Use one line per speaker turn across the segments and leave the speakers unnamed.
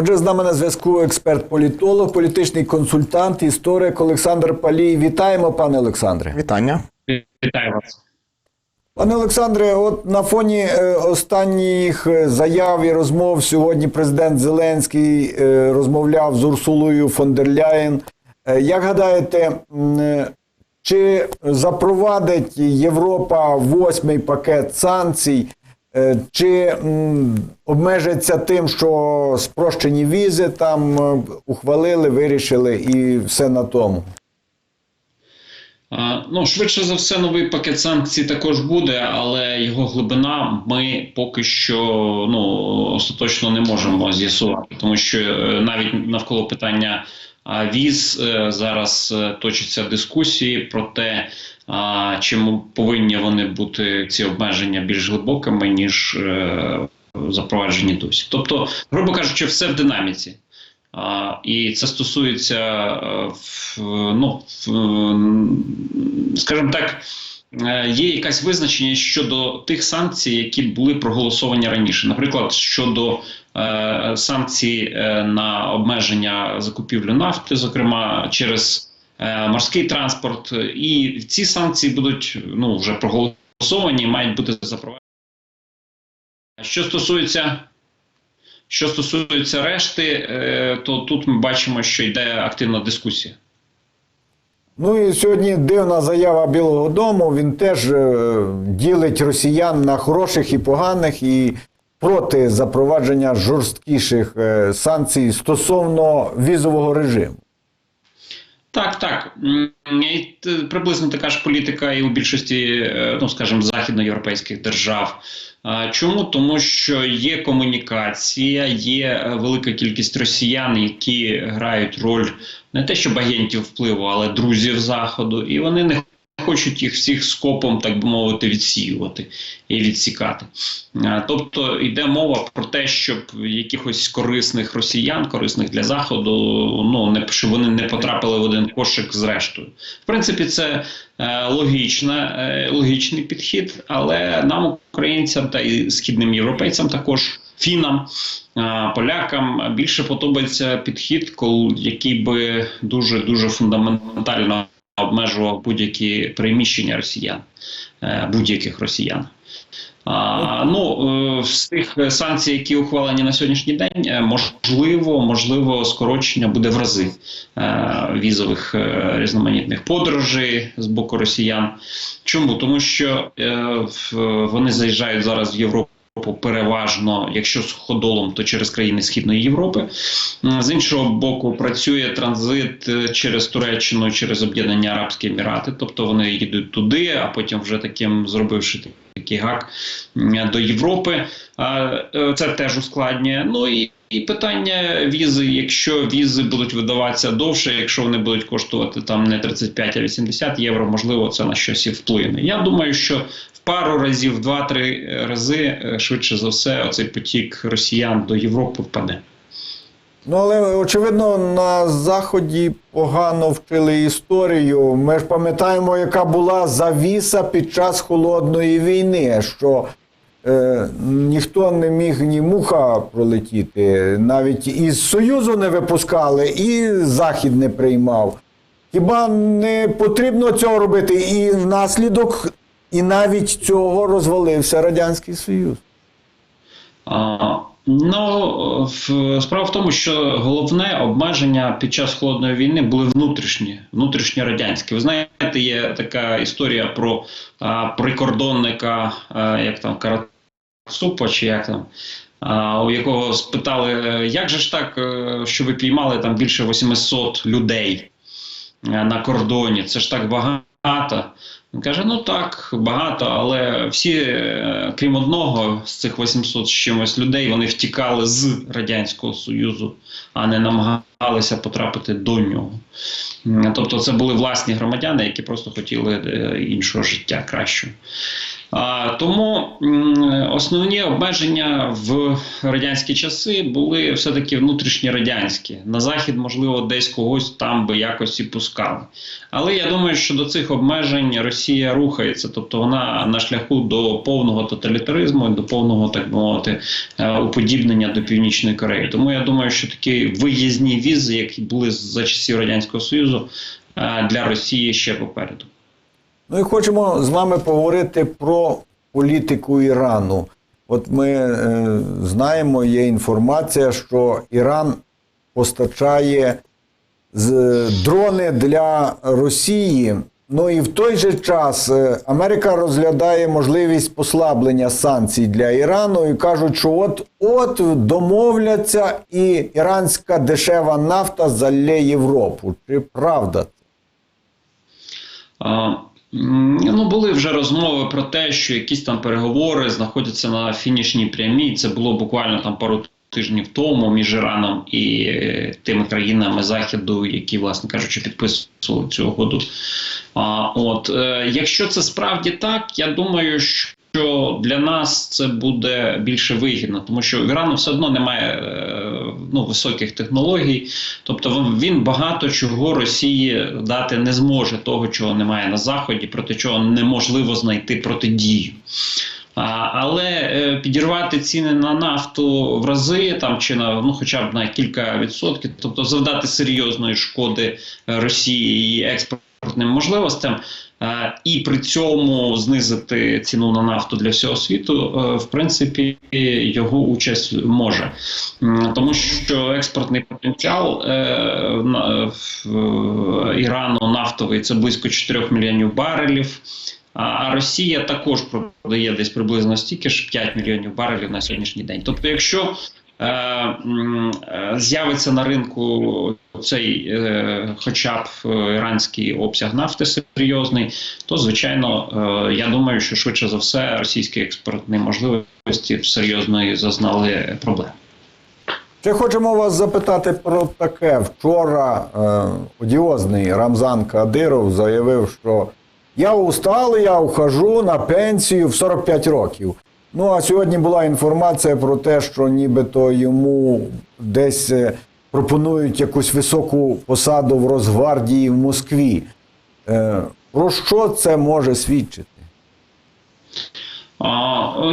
Отже, з нами на зв'язку експерт-політолог, політичний консультант, історик Олександр Палій. Вітаємо, пане Олександре.
Вітання.
Вітаю вас.
Пане Олександре, от на фоні е, останніх е, заяв і розмов сьогодні президент Зеленський е, розмовляв з Урсулою фон дер Ляєн. Як гадаєте, чи запровадить Європа восьмий пакет санкцій, чи м, обмежиться тим, що спрощені візи там е, ухвалили, вирішили і все на тому?
Ну, швидше за все, новий пакет санкцій також буде, але його глибина ми поки що ну, остаточно не можемо з'ясувати, тому що е, навіть навколо питання віз е, зараз е, точаться дискусії про те, чи повинні вони бути ці обмеження більш глибокими, ніж е, запроваджені досі. Тобто, грубо кажучи, все в динаміці. А, і це стосується, ну, скажімо так, є якась визначеність щодо тих санкцій, які були проголосовані раніше. Наприклад, щодо е, санкцій е, на обмеження закупівлі нафти, зокрема через е, морський транспорт. І ці санкції будуть ну, вже проголосовані, мають бути запроваджені. Що стосується що стосується решти, то тут ми бачимо, що йде активна дискусія.
Ну і сьогодні дивна заява Білого Дому. Він теж ділить росіян на хороших і поганих і проти запровадження жорсткіших е, санкцій стосовно візового режиму.
Так, так. І приблизно така ж політика і у більшості, е, ну скажімо, західноєвропейських держав. Чому? Тому що є комунікація, є е, велика кількість росіян, які грають роль не те, щоб агентів впливу, але друзів заходу, і вони не хочуть їх всіх скопом, так би мовити, відсіювати і відсікати. Тобто йде мова про те, щоб якихось корисних росіян, корисних для заходу, ну не щоб вони не потрапили в один кошик з рештою. В принципі, це е, логічна, е, логічний підхід, але нам, українцям та і східним європейцям, також фінам, е, полякам більше подобається підхід, який би дуже дуже фундаментально обмежував будь-які переміщення росіян, е, будь-яких росіян. А, ну, е, з тих санкцій, які ухвалені на сьогоднішній день, е, можливо, можливо, скорочення буде в рази візових різноманітних подорожей з боку росіян. Чому? Тому що вони заїжджають зараз в Європу. Переважно, якщо з ходолом, то через країни Східної Європи. З іншого боку, працює транзит е, через Туреччину, через Об'єднані Арабські Емірати. Тобто вони їдуть туди, а потім вже таким зробивши такий гак до Європи. Е, Це теж ускладнює. Ну і, і питання візи. Якщо візи будуть видаватися довше, якщо вони будуть коштувати там не 35, а 80 євро, можливо, це на щось і вплине. Я думаю, що в пару разів, два-три рази е, швидше за все, оцей потік росіян до Європи впаде.
Ну, але очевидно, на Заході погано вчили історію. Ми ж пам'ятаємо, яка була завіса під час холодної війни, що е, ніхто не міг ні муха пролетіти, навіть із Союзу не випускали, і Захід не приймав. Хіба не потрібно цього робити? І внаслідок, і навіть цього розвалився Радянський Союз.
Ну справа в тому, що головне обмеження під час холодної війни були внутрішні, внутрішньорадянські. Ви знаєте, є така історія про а, прикордонника, а, як там Карацупа, чи як там. У якого спитали, як же ж так, е, що ви піймали там більше 800 людей е, на кордоні? Це ж так багато. Він каже: ну так, багато, але всі, е, крім одного з цих 800 з чимось людей, вони втікали з Радянського Союзу, а не намагалися потрапити до нього. Тобто, це були власні громадяни, які просто хотіли е, іншого життя кращого. Тому основні обмеження в радянські часи були все-таки внутрішньорадянські. На захід, можливо, десь когось там би якось і пускали. Але я думаю, що до цих обмежень Росія рухається, тобто вона на шляху до повного тоталітаризму, і до повного, так би мовити, е, уподібнення до Північної Кореї. Тому я думаю, що такі виїзні візи, які були за часів Радянського Союзу, е, для Росії ще попереду.
Ну і хочемо з вами поговорити про політику Ірану. От ми е, знаємо, є інформація, що Іран постачає з, дрони для Росії. Ну і в той же час е, Америка розглядає можливість послаблення санкцій для Ірану і кажуть, що от от домовляться, і іранська дешева нафта залє Європу. Чи правда? це?
Ну, були вже розмови про те, що якісь там переговори знаходяться на фінішній прямій. Це було буквально там пару тижнів тому між Іраном і е, тими країнами Заходу, які, власне кажучи, підписували цю угоду. А, от, е, якщо це справді так, я думаю, що. Що для нас це буде більше вигідно, тому що в Ірану все одно немає е, ну, високих технологій, тобто він- багато чого Росії дати не зможе, того, чого немає на Заході, проти чого неможливо знайти протидію. Але е, підірвати ціни на нафту в рази там чи на ну, хоча б на кілька відсотків, тобто завдати серйозної шкоди е, Росії і експортним можливостям, і при цьому знизити ціну на нафту для всього світу, е, в принципі, його участь може, тому що експортний потенціал е, е, Ірану нафтовий це близько 4 мільйонів барелів. А Росія також продає десь приблизно стільки ж 5 мільйонів барелів на сьогоднішній день. Тобто, якщо е, е, з'явиться на ринку цей, е, хоча б е, іранський обсяг нафти серйозний, то звичайно, е, я думаю, що швидше за все російські експортні можливості серйозно зазнали проблем.
Ще хочемо вас запитати про таке. Вчора е, одіозний Рамзан Кадиров заявив, що я усталий, я ухожу на пенсію в 45 років. Ну а сьогодні була інформація про те, що нібито йому десь е, пропонують якусь високу посаду в Росгвардії в Москві. Е, про що це може свідчити?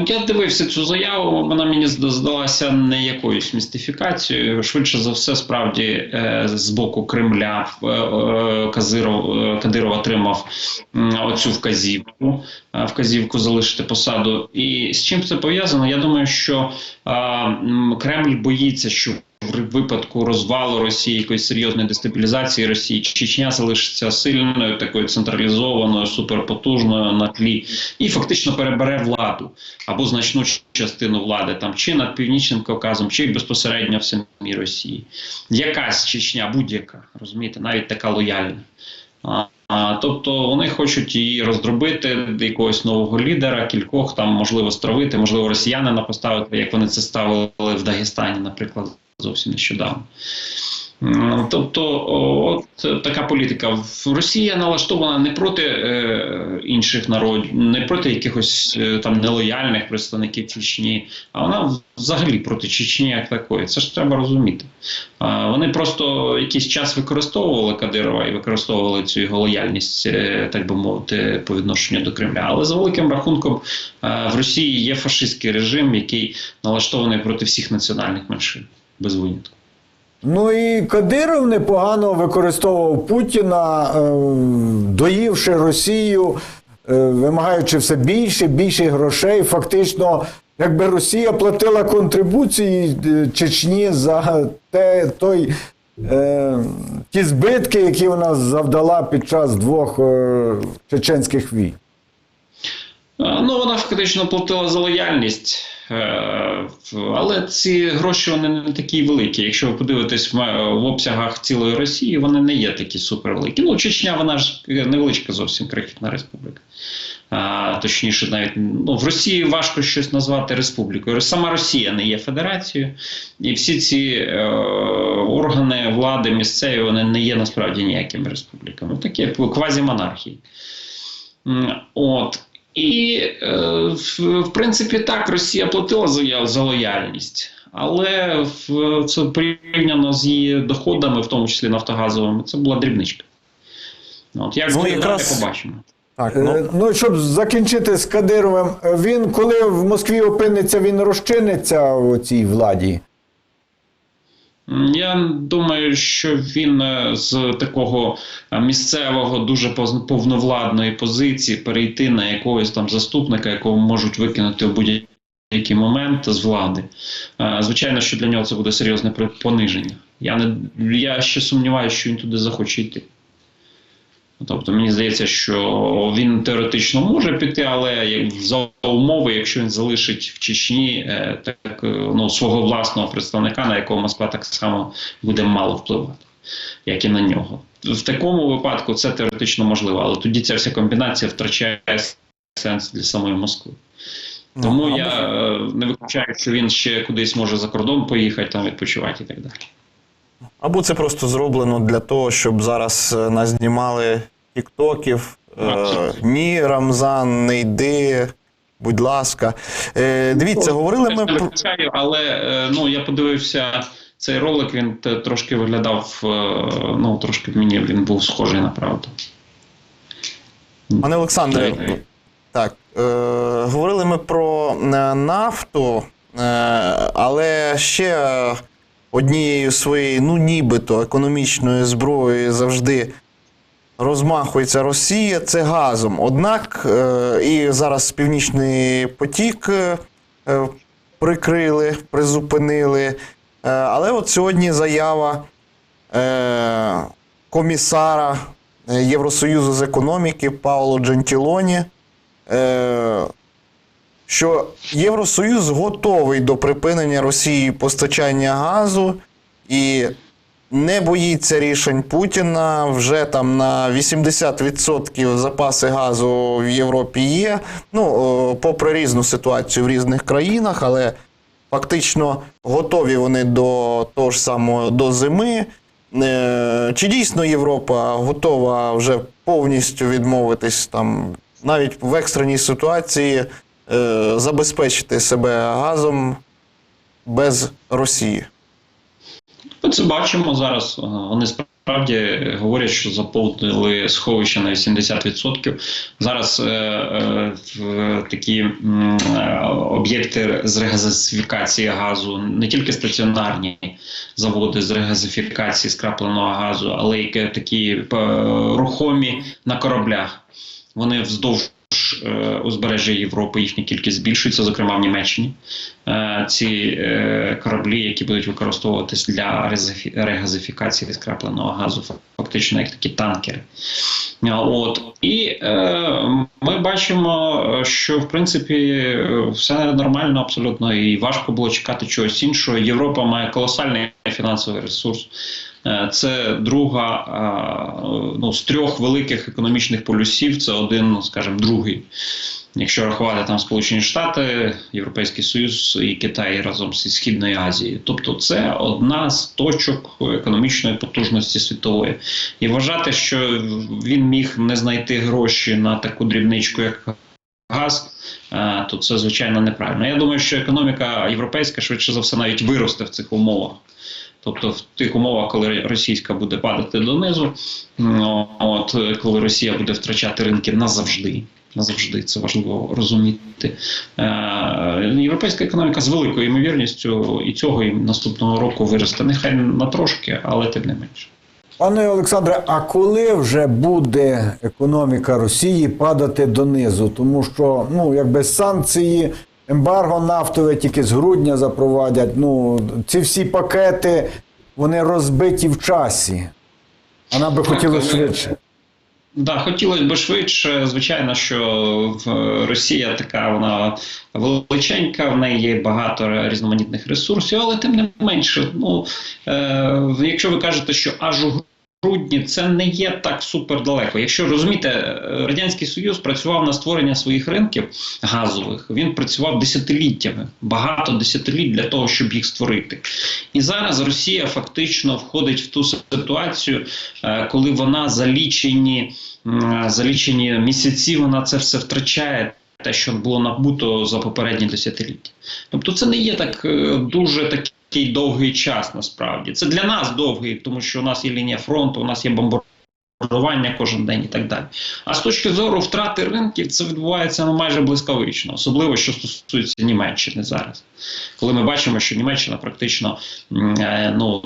Я дивився цю заяву. Вона мені здалася не якоюсь містифікацією. Швидше за все, справді е, з боку Кремля е, е, Казиров, Кадиров отримав оцю вказівку, вказівку залишити посаду. І з чим це пов'язано? Я думаю, що Кремль боїться, що в випадку розвалу Росії, якоїсь серйозної дестабілізації Росії, Чечня залишиться сильною, такою централізованою, суперпотужною на тлі, і фактично перебере владу або значну частину влади там чи над північним Кавказом, чи безпосередньо в самій Росії. Якась Чечня, будь-яка, розумієте, навіть така лояльна. А, тобто вони хочуть її роздробити якогось нового лідера, кількох там можливо стравити, можливо, росіянина поставити, як вони це ставили в Дагестані, наприклад, зовсім нещодавно. Тобто, от така політика. Росія налаштована не проти е, інших народів, не проти якихось е, там нелояльних представників Чечні, а вона взагалі проти Чечні як такої. Це ж треба розуміти. А, вони просто якийсь час використовували Кадирова і використовували цю його лояльність, е, так би мовити, по відношенню до Кремля. Але за великим рахунком е, в Росії є фашистський режим, який налаштований проти всіх національних меншин без винятку.
Ну і Кадиров непогано використовував Путіна, е, доївши Росію, е, вимагаючи все більше, більше грошей. Фактично, якби Росія платила контрибуції е, Чечні за те, той, ті збитки, які вона завдала під час двох чеченських війн.
Е, Ну, вона фактично платила за лояльність, е, але ці гроші вони не такі великі. Якщо ви подивитесь в, обсягах цілої Росії, вони не є такі супервеликі. Ну, Чечня, вона ж невеличка зовсім крихітна республіка. А, точніше, навіть ну, в Росії важко щось назвати республікою. Сама Росія не є федерацією, і всі ці е, органи влади місцеві вони не є насправді ніякими республіками. Такі квазімонархії. От. І, е, в, принципі, так, Росія платила за, за лояльність, але в, це порівняно з її доходами, в тому числі нафтогазовими, це була дрібничка. От, як
Ну, якраз-
далі, побачимо.
Так,
Е,
ну,
Ну, щоб закінчити з Кадировим, він коли в Москві опиниться, він розчиниться у цій владі.
Я думаю, що він е, з такого е, місцевого дуже повновладної позиції перейти на якогось там заступника, якого можуть викинути в будь-який момент з влади. Е, Звичайно, що для нього це буде серйозне пониження. Я не я ще сумніваюся, що він туди захоче йти. Тобто мені здається, що він теоретично може піти, але за умови, якщо він залишить в Чечні е, так, е, ну, свого власного представника, на якого Москва так само буде мало впливати, як і на нього. В такому випадку це теоретично можливо, але тоді ця вся комбінація втрачає сенс для самої Москви.
ну,
Тому я е, не виключаю, що він ще кудись може за кордон поїхати, там відпочивати і так далі.
Або це просто зроблено для того, щоб зараз е, нас знімали тіктоків. Е, ні, Рамзан, не йди, будь ласка. Е, дивіться, говорили ми про.
але е, ну я подивився цей ролик. Він трошки виглядав. е, Ну трошки мені він був схожий на правду.
Пане Олександре,
Так.
так, е, говорили ми про нафту, е, але ще однією своєю, ну нібито економічною зброєю завжди розмахується Росія, це газом. Однак е, і зараз Північний потік е, е, прикрили, призупинили. Але от сьогодні заява комісара Євросоюзу з економіки Пауло Джентілоні, що Євросоюз готовий до припинення Росії постачання газу і не боїться рішень Путіна. Вже там на 80% запаси газу в Європі є. Ну, попри різну ситуацію в різних країнах, але фактично готові вони до того ж самого до зими. Е, Чи дійсно Європа готова вже повністю відмовитись там, навіть в екстреній ситуації, забезпечити себе газом без Росії?
Ми це бачимо зараз. Е, Вони справді говорять, що заповнили сховища на 80%. Зараз е, е, такі е, об'єкти з регазифікації газу, не тільки стаціонарні заводи з регазифікації скрапленого газу, але й такі е, рухомі на кораблях. Вони вздовж е, узбережжя Європи, їхня кількість збільшується, зокрема в Німеччині. Е, ці е, кораблі, які будуть використовуватись для регазифікації скрапленого газу, фактично як такі танкери. От і е, ми бачимо, що в принципі все нормально абсолютно, і важко було чекати чогось іншого. Європа має колосальний фінансовий ресурс. Е, Це друга е, ну, з трьох великих економічних полюсів. Це один, скажімо, другий. Якщо рахувати там Сполучені Штати, Європейський Союз і Китай разом зі Східною Азією, тобто це одна з точок економічної потужності світової, і вважати, що він міг не знайти гроші на таку дрібничку, як газ, е, то це звичайно неправильно. Я думаю, що економіка європейська швидше за все навіть виросте в цих умовах. Тобто в тих умовах, коли російська буде падати донизу, от коли Росія буде втрачати ринки назавжди. Назавжди це важливо розуміти. Е, європейська економіка з великою ймовірністю і цього і наступного року виросте. Нехай на трошки, але тим не менше.
Пане Олександре, а коли вже буде економіка Росії падати донизу? Тому що ну, якби санкції, ембарго нафтове тільки з грудня запровадять. Ну, ці всі пакети вони розбиті в часі. А нам би
але-
швидше.
Да, хотілося б швидше. Звичайно, що в- Росія така вона величенька, в неї є багато різноманітних ресурсів, але тим не менше, ну е, якщо ви кажете, що аж у грудні це не є так супер далеко. Якщо розумієте, е, радянський союз працював на створення своїх ринків газових. Він працював десятиліттями, багато десятиліть для того, щоб їх створити. І зараз Росія фактично входить в ту ситуацію, е, коли вона за лічені, за лічені місяці вона це все втрачає. Те, що було набуто за попередні десятиліття. Тобто це не є так е, дуже такий довгий час насправді. Це для нас довгий, тому що у нас є лінія фронту, у нас є бомбардування кожен день і так далі. А з точки зору втрати ринків, це відбувається ну, майже блискавично, особливо що стосується Німеччини зараз. Коли ми бачимо, що Німеччина практично е, ну,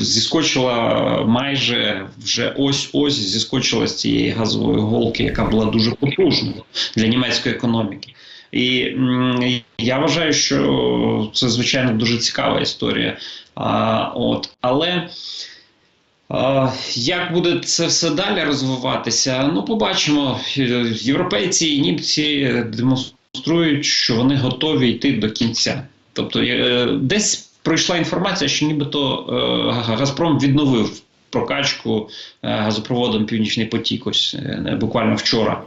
зіскочила майже вже ось ось зіскочила з цієї газової голки, яка була дуже потужною для німецької економіки. І я вважаю, що це звичайно дуже цікава історія. А, от, але а, як буде це все далі розвиватися? Ну, побачимо. Європейці і німці демонструють, що вони готові йти до кінця. Тобто, е, десь пройшла інформація, що нібито е, Газпром відновив прокачку е, газопроводом Північний потік, ось е, буквально вчора.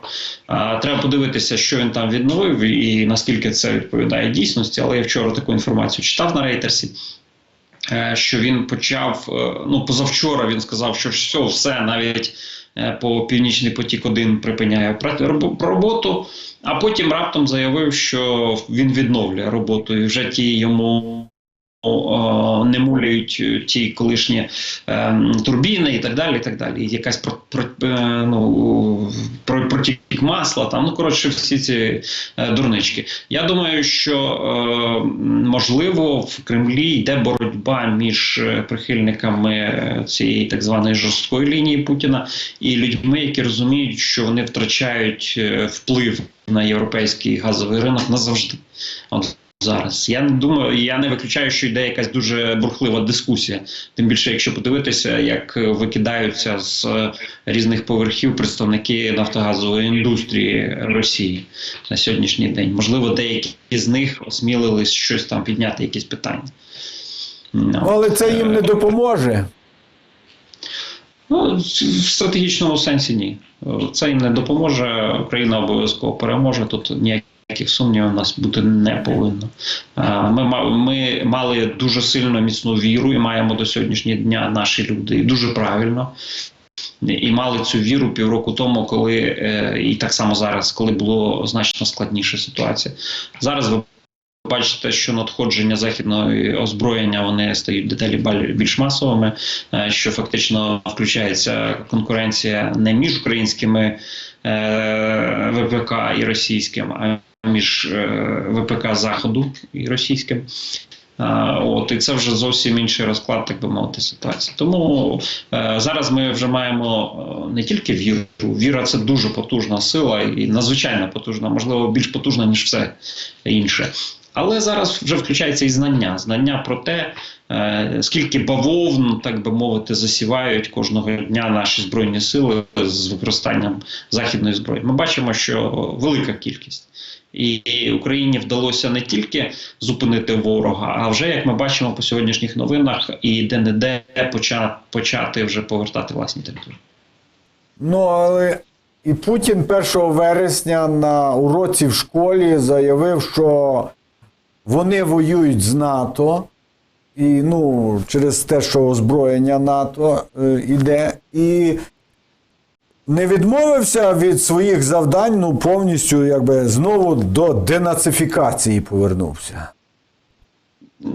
Треба подивитися, що він там відновив і наскільки це відповідає дійсності. Але я вчора таку інформацію читав на рейтерсі. е, Що він почав, ну позавчора він сказав, що все, все навіть по Північний потік 1 припиняє роботу, а потім раптом заявив, що він відновлює роботу, і вже ті йому не муляють е, ті колишні е, турбіни і так далі. І так далі. І якась про, про, е, ну, про, протік масла, там, ну коротше, всі ці дурнички. Я думаю, що можливо в Кремлі йде боротьба між прихильниками цієї так званої жорсткої лінії Путіна і людьми, які розуміють, що вони втрачають вплив на європейський газовий ринок назавжди. Зараз. Я не думаю, я не виключаю, що йде якась дуже бурхлива дискусія. Тим більше, якщо подивитися, як е, викидаються з е, різних поверхів представники нафтогазової індустрії Росії на сьогоднішній день. Можливо, деякі з них осмілились щось там підняти, якісь питання. Ну,
Але це їм не допоможе.
Ну, в стратегічному сенсі ні. Це їм не допоможе. Україна обов'язково переможе. Тут ніяких сумнівів у нас бути не повинно. Ми, ми мали дуже сильно міцну віру і маємо до сьогоднішнього дня наші люди і дуже правильно. І мали цю віру півроку тому, коли е, і так само зараз, коли було значно складніша ситуація. Зараз ви бачите, що надходження західного озброєння вони стають дедалі баль- більш масовими, е, що фактично включається конкуренція не між українськими е, ВПК і російським, а між е, ВПК Заходу і російським. От і це вже зовсім інший розклад, так би мовити, ситуації. Тому е, зараз ми вже маємо е, не тільки віру. Віра це дуже потужна сила і надзвичайно потужна, можливо, більш потужна ніж все інше. Але зараз вже включається і знання. Знання про те, е, скільки бавовн, так би мовити, засівають кожного дня наші збройні сили з використанням західної зброї. Ми бачимо, що велика кількість. І Україні вдалося не тільки зупинити ворога, а вже як ми бачимо по сьогоднішніх новинах, і де-не-де почати, почати вже повертати власні території.
Ну, але і Путін 1 вересня на уроці в школі заявив, що вони воюють з НАТО, і ну, через те, що озброєння НАТО е, іде, і не відмовився від своїх завдань, ну повністю якби знову до денацифікації повернувся.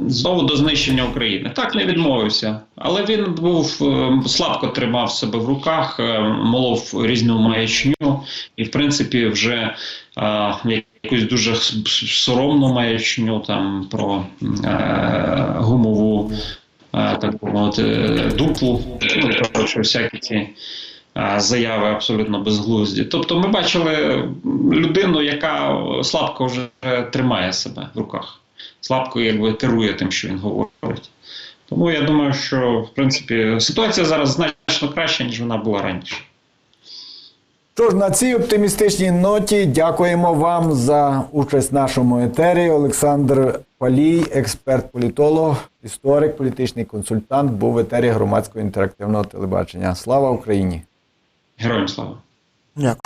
Знову до знищення України. Так не відмовився, але він був е, слабко тримав себе в руках, е, молов різну маячню, і в принципі вже е, якусь дуже соромну маячню там про е, гумову, е, так мовити, дуплу. Ну коротше, всякі ці. е, Заяви абсолютно безглузді. Тобто, ми бачили людину, яка слабко вже тримає себе в руках слабко якби керує тим, що він говорить. Тому я думаю, що в принципі ситуація зараз значно краща, ніж вона була раніше.
Що ж, на цій оптимістичній ноті дякуємо вам за участь в нашому етері. Олександр Палій, експерт-політолог, історик, політичний консультант, був в етері громадського інтерактивного телебачення. Слава Україні!
Героям слава!
Дякую.